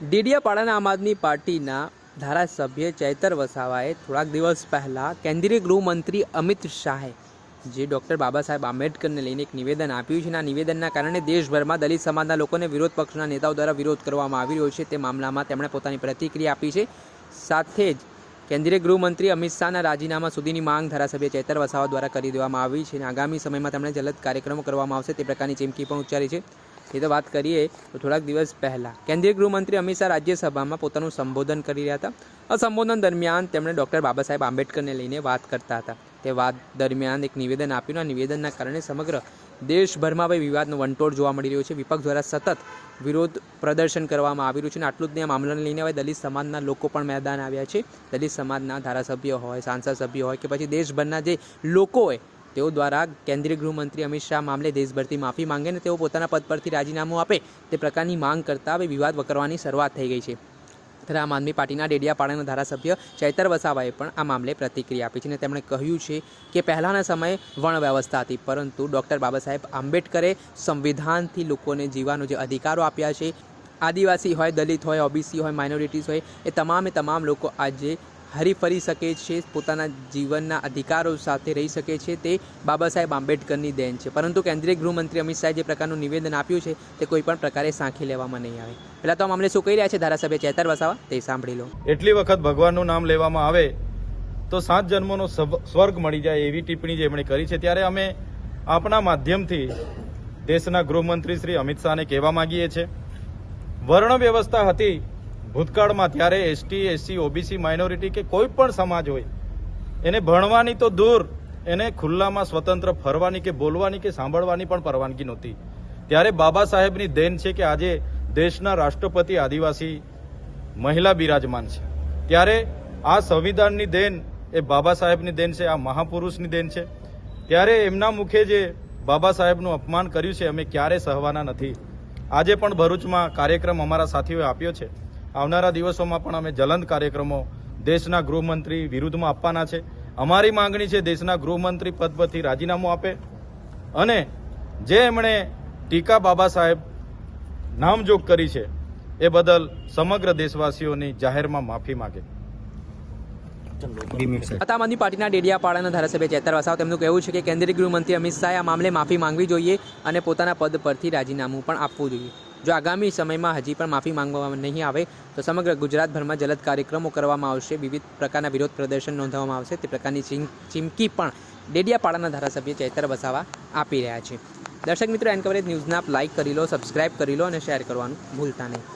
ડેડિયાપાડાના આમ આદમી પાર્ટીના ધારાસભ્ય ચૈતર વસાવાએ થોડાક દિવસ પહેલાં કેન્દ્રીય ગૃહમંત્રી અમિત શાહે, જે ડૉક્ટર બાબા સાહેબ આંબેડકરને લઈને એક નિવેદન આપ્યું છે, અને આ નિવેદનના કારણે દેશભરમાં દલિત સમાજના લોકોને વિરોધ પક્ષના નેતાઓ દ્વારા વિરોધ કરવામાં આવી રહ્યો છે. તે મામલામાં તેમણે પોતાની પ્રતિક્રિયા આપી છે. સાથે જ કેન્દ્રીય ગૃહમંત્રી અમિત શાહના રાજીનામા સુધીની માંગ ધારાસભ્ય ચૈતર વસાવા દ્વારા કરી દેવામાં આવી છે, અને આગામી સમયમાં તેમણે જલદ કાર્યક્રમો કરવામાં આવશે તે પ્રકારની ચીમકી પણ ઉચ્ચારી છે. એ તો વાત કરીએ, તો થોડાક દિવસ પહેલાં કેન્દ્રીય ગૃહમંત્રી અમિત શાહ રાજ્યસભામાં પોતાનું સંબોધન કરી રહ્યા હતા. આ સંબોધન દરમિયાન તેમણે ડૉક્ટર બાબા સાહેબ આંબેડકરને લઈને વાત કરતા હતા. તે વાત દરમિયાન એક નિવેદન આપ્યું આ નિવેદનના કારણે સમગ્ર દેશભરમાં હવે વિવાદનો વંટોળ જોવા મળી રહ્યો છે. વિપક્ષ દ્વારા સતત વિરોધ પ્રદર્શન કરવામાં આવી રહ્યું છે અને આટલું જ નહીં, આ મામલાને લઈને હવે દલિત સમાજના લોકો પણ મેદાન આવ્યા છે. દલિત સમાજના ધારાસભ્યો હોય, સાંસદ સભ્યો હોય કે પછી દેશભરના જે લોકો હોય તેઓ દ્વારા કેન્દ્રીય ગૃહમંત્રી અમિત શાહ મામલે દેશભરથી માફી માંગે અને તેઓ પોતાના પદ પરથી રાજીનામું આપે તે પ્રકારની માંગ કરતા હવે વિવાદ વકરવાની શરૂઆત થઈ ગઈ છે. ત્યારે આમ આદમી પાર્ટીના ડેડિયાપાડાના ધારાસભ્ય ચૈતર વસાવાએ પણ આ મામલે પ્રતિક્રિયા આપી છે અને તેમણે કહ્યું છે કે પહેલાંના સમયે વણ વ્યવસ્થા હતી, પરંતુ ડૉક્ટર બાબા સાહેબ આંબેડકરે સંવિધાનથી લોકોને જીવવાનો જે અધિકારો આપ્યા છે, આદિવાસી હોય, દલિત હોય, ઓબીસી હોય માઇનોરિટીઝ હોય, એ તમામે તમામ લોકો આજે હરીફરી શકે છે, પોતાના જીવનના અધિકારો સાથે રહી શકે છે તે બાબા સાહેબ આંબેડકરની દેન છે. પરંતુ કેન્દ્રીય ગૃહમંત્રી અમિત શાહે જે પ્રકારનું નિવેદન આપ્યું છે તે કોઈ પણ પ્રકારે સાંખી લેવામાં નહીં આવે. પહેલાં તો આ મામલે શું કહી રહ્યા છે? ધારાસભ્ય ચેતર વસાવા, તે સાંભળી લો. એટલી વખત ભગવાનનું નામ લેવામાં આવે તો સાત જન્મોનો સવ- સ્વર્ગ મળી જાય એવી ટિપ્પણી જે એમણે કરી છે. ત્યારે અમે આપણા માધ્યમથી દેશના ગૃહમંત્રી શ્રી અમિત શાહને કહેવા માંગીએ છીએ. વર્ણ વ્યવસ્થા હતી ભૂતકાળમાં ત્યારે એસટી એસસી ઓબીસી માઇનોરિટી કે કોઈ પણ સમાજ હોય, એને ભણવાની તો દૂર, એને ખુલ્લામાં સ્વતંત્ર ફરવાની કે બોલવાની કે સાંભળવાની પણ પરવાનગી નહોતી. ત્યારે બાબા સાહેબની દેન છે કે આજે દેશના રાષ્ટ્રપતિ આદિવાસી મહિલા બિરાજમાન છે. ત્યારે આ સંવિધાનની દેન એ બાબા સાહેબની દેન છે, આ મહાપુરુષની દેન છે. ત્યારે એમના મુખે જે બાબા સાહેબનું અપમાન કર્યું છે, અમે ક્યારે સહવાના નથી. આજે પણ ભરૂચમાં કાર્યક્રમ અમારા સાથીઓએ આપ્યો છે. આવનારા દિવસોમાં પણ અમે જલંદ કાર્યક્રમો દેશના ગૃહમંત્રી વિરુદ્ધમાં આપવાના છે. અમારી માંગણી છે દેશના ગૃહમંત્રી પદ પરથી રાજીનામું આપે અને જે એમણે ટીકા બાબા સાહેબ નામજોગ કરી છે, એ બદલ સમગ્ર દેશવાસીઓની જાહેરમાં માફી માગે. આમ આદમી પાર્ટીના ડેડિયાપાડાના ધારાસભ્ય ચેતર વસાવ તેમનું કહેવું છે કે કેન્દ્રીય ગૃહમંત્રી અમિત શાહે આ મામલે માફી માંગવી જોઈએ અને પોતાના પદ પરથી રાજીનામું પણ આપવું જોઈએ. જો આગામી સમયમાં હજી પણ માફી માંગવામાં નહીં આવે, તો સમગ્ર ગુજરાતભરમાં જલદ કાર્યક્રમો કરવામાં આવશે. વિવિધ પ્રકારના વિરોધ પ્રદર્શન નોંધવામાં આવશે. તે પ્રકારની ચીમ- ચીમકી પણ ડેડિયાપાડાના ધારાસભ્ય ચૈતર વસાવા આપી રહ્યા છે. દર્શક મિત્રો, એન કવરેજ ન્યૂઝના આપ લાઇક કરી લો સબસ્ક્રાઇબ કરી લો અને શેર કરવાનું ભૂલતા નહીં.